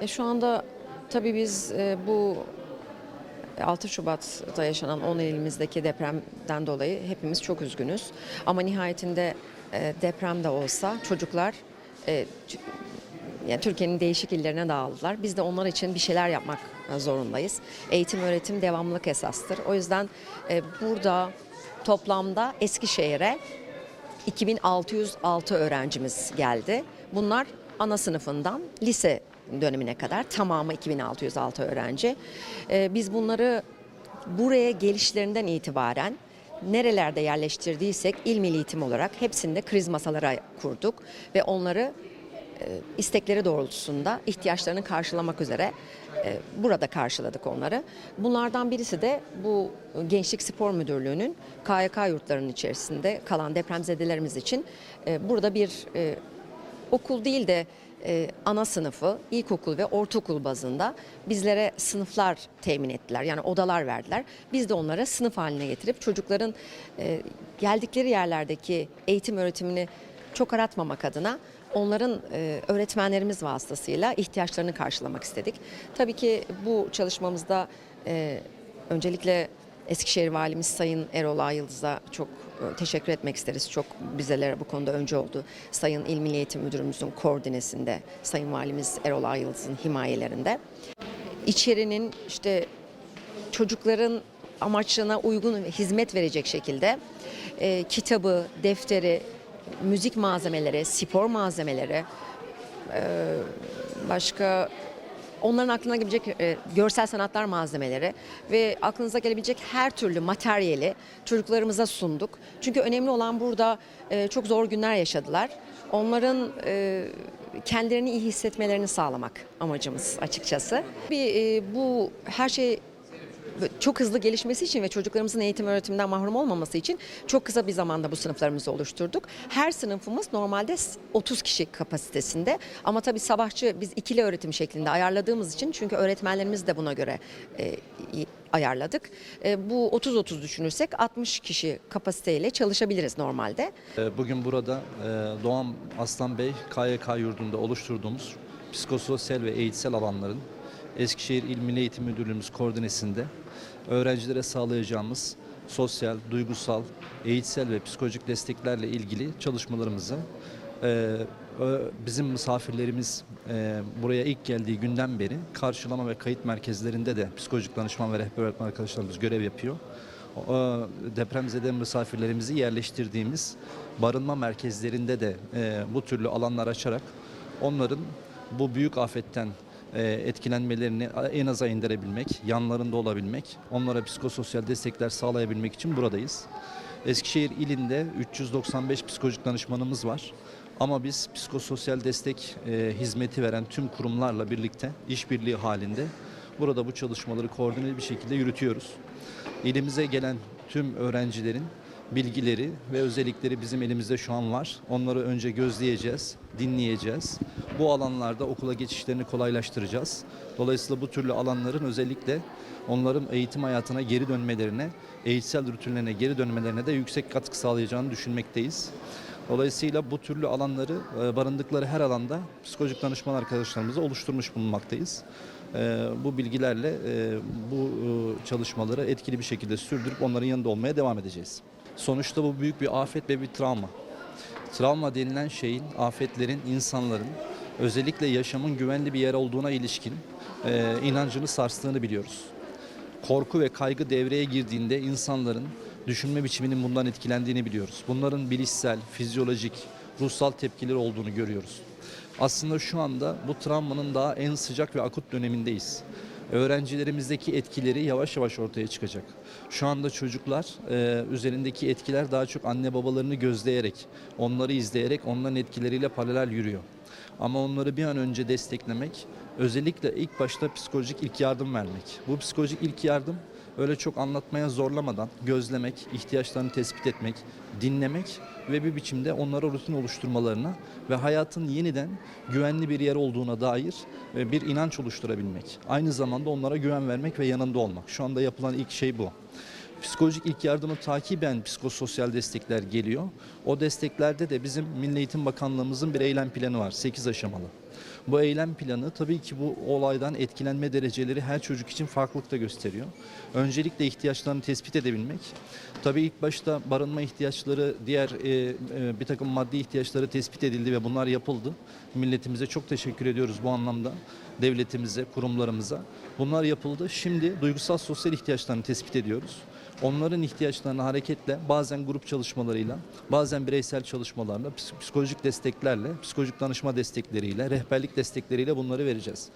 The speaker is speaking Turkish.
E, şu anda tabii biz e, bu 6 Şubat'ta yaşanan 10 ilimizdeki depremden dolayı hepimiz çok üzgünüz. Ama nihayetinde e, deprem de olsa çocuklar e, yani Türkiye'nin değişik illerine dağıldılar. Biz de onlar için bir şeyler yapmak e, zorundayız. Eğitim öğretim devamlılık esastır. O yüzden e, burada toplamda Eskişehir'e 2606 öğrencimiz geldi. Bunlar ana sınıfından lise dönemine kadar tamamı 2606 öğrenci. Ee, biz bunları buraya gelişlerinden itibaren nerelerde yerleştirdiysek il milli eğitim olarak hepsinde kriz masaları kurduk ve onları e, istekleri doğrultusunda ihtiyaçlarını karşılamak üzere e, burada karşıladık onları. Bunlardan birisi de bu Gençlik Spor Müdürlüğü'nün KYK yurtlarının içerisinde kalan depremzedelerimiz için e, burada bir okul değil de e, ana sınıfı, ilkokul ve ortaokul bazında bizlere sınıflar temin ettiler. Yani odalar verdiler. Biz de onlara sınıf haline getirip çocukların e, geldikleri yerlerdeki eğitim öğretimini çok aratmamak adına onların e, öğretmenlerimiz vasıtasıyla ihtiyaçlarını karşılamak istedik. Tabii ki bu çalışmamızda e, öncelikle Eskişehir Valimiz Sayın Erol Ayıldız'a çok teşekkür etmek isteriz. Çok bizelere bu konuda önce oldu. Sayın İl Milli Eğitim Müdürümüzün koordinesinde, Sayın Valimiz Erol Ayıldız'ın himayelerinde. İçerinin işte çocukların amaçlarına uygun ve hizmet verecek şekilde e, kitabı, defteri, müzik malzemeleri, spor malzemeleri, e, başka onların aklına gelebilecek e, görsel sanatlar malzemeleri ve aklınıza gelebilecek her türlü materyali çocuklarımıza sunduk. Çünkü önemli olan burada e, çok zor günler yaşadılar. Onların e, kendilerini iyi hissetmelerini sağlamak amacımız açıkçası. Bir e, bu her şey çok hızlı gelişmesi için ve çocuklarımızın eğitim öğretimden mahrum olmaması için çok kısa bir zamanda bu sınıflarımızı oluşturduk. Her sınıfımız normalde 30 kişi kapasitesinde ama tabii sabahçı biz ikili öğretim şeklinde ayarladığımız için çünkü öğretmenlerimiz de buna göre e, ayarladık. E, bu 30-30 düşünürsek 60 kişi kapasiteyle çalışabiliriz normalde. Ee, Bugün burada e, Doğan Aslan Bey KYK yurdunda oluşturduğumuz psikososyal ve eğitsel alanların Eskişehir İl Milli Eğitim Müdürlüğümüz koordinesinde öğrencilere sağlayacağımız sosyal, duygusal, eğitsel ve psikolojik desteklerle ilgili çalışmalarımızı e, bizim misafirlerimiz e, buraya ilk geldiği günden beri karşılama ve kayıt merkezlerinde de psikolojik danışman ve rehber öğretmen arkadaşlarımız görev yapıyor. O, depremzede misafirlerimizi yerleştirdiğimiz barınma merkezlerinde de e, bu türlü alanlar açarak onların bu büyük afetten e, etkilenmelerini en aza indirebilmek, yanlarında olabilmek, onlara psikososyal destekler sağlayabilmek için buradayız. Eskişehir ilinde 395 psikolojik danışmanımız var. Ama biz psikososyal destek e, hizmeti veren tüm kurumlarla birlikte işbirliği halinde burada bu çalışmaları koordineli bir şekilde yürütüyoruz. İlimize gelen tüm öğrencilerin bilgileri ve özellikleri bizim elimizde şu an var. Onları önce gözleyeceğiz, dinleyeceğiz. Bu alanlarda okula geçişlerini kolaylaştıracağız. Dolayısıyla bu türlü alanların özellikle onların eğitim hayatına geri dönmelerine, eğitsel rutinlerine geri dönmelerine de yüksek katkı sağlayacağını düşünmekteyiz. Dolayısıyla bu türlü alanları e, barındıkları her alanda psikolojik danışman arkadaşlarımızla oluşturmuş bulunmaktayız. E, Bu bilgilerle e, bu çalışmaları etkili bir şekilde sürdürüp onların yanında olmaya devam edeceğiz. Sonuçta bu büyük bir afet ve bir travma. Travma denilen şeyin, afetlerin, insanların özellikle yaşamın güvenli bir yer olduğuna ilişkin e, inancını sarstığını biliyoruz korku ve kaygı devreye girdiğinde insanların düşünme biçiminin bundan etkilendiğini biliyoruz. Bunların bilişsel, fizyolojik, ruhsal tepkileri olduğunu görüyoruz. Aslında şu anda bu travmanın daha en sıcak ve akut dönemindeyiz. Öğrencilerimizdeki etkileri yavaş yavaş ortaya çıkacak. Şu anda çocuklar e, üzerindeki etkiler daha çok anne babalarını gözleyerek, onları izleyerek onların etkileriyle paralel yürüyor. Ama onları bir an önce desteklemek, özellikle ilk başta psikolojik ilk yardım vermek. Bu psikolojik ilk yardım öyle çok anlatmaya zorlamadan gözlemek, ihtiyaçlarını tespit etmek, dinlemek ve bir biçimde onlara rutin oluşturmalarına ve hayatın yeniden güvenli bir yer olduğuna dair e, bir inanç oluşturabilmek. Aynı zamanda onlara güven vermek ve yanında olmak. Şu anda yapılan ilk şey bu. Psikolojik ilk yardımı takiben psikososyal destekler geliyor. O desteklerde de bizim Milli Eğitim Bakanlığımızın bir eylem planı var. 8 aşamalı. Bu eylem planı tabii ki bu olaydan etkilenme dereceleri her çocuk için farklılıkta gösteriyor. Öncelikle ihtiyaçlarını tespit edebilmek. Tabii ilk başta barınma ihtiyaçları, diğer e, e, bir takım maddi ihtiyaçları tespit edildi ve bunlar yapıldı. Milletimize çok teşekkür ediyoruz bu anlamda. Devletimize, kurumlarımıza. Bunlar yapıldı. Şimdi duygusal sosyal ihtiyaçlarını tespit ediyoruz. Onların ihtiyaçlarına hareketle bazen grup çalışmalarıyla, bazen bireysel çalışmalarla, ps- psikolojik desteklerle, psikolojik danışma destekleriyle, rehberlik destekleriyle bunları vereceğiz.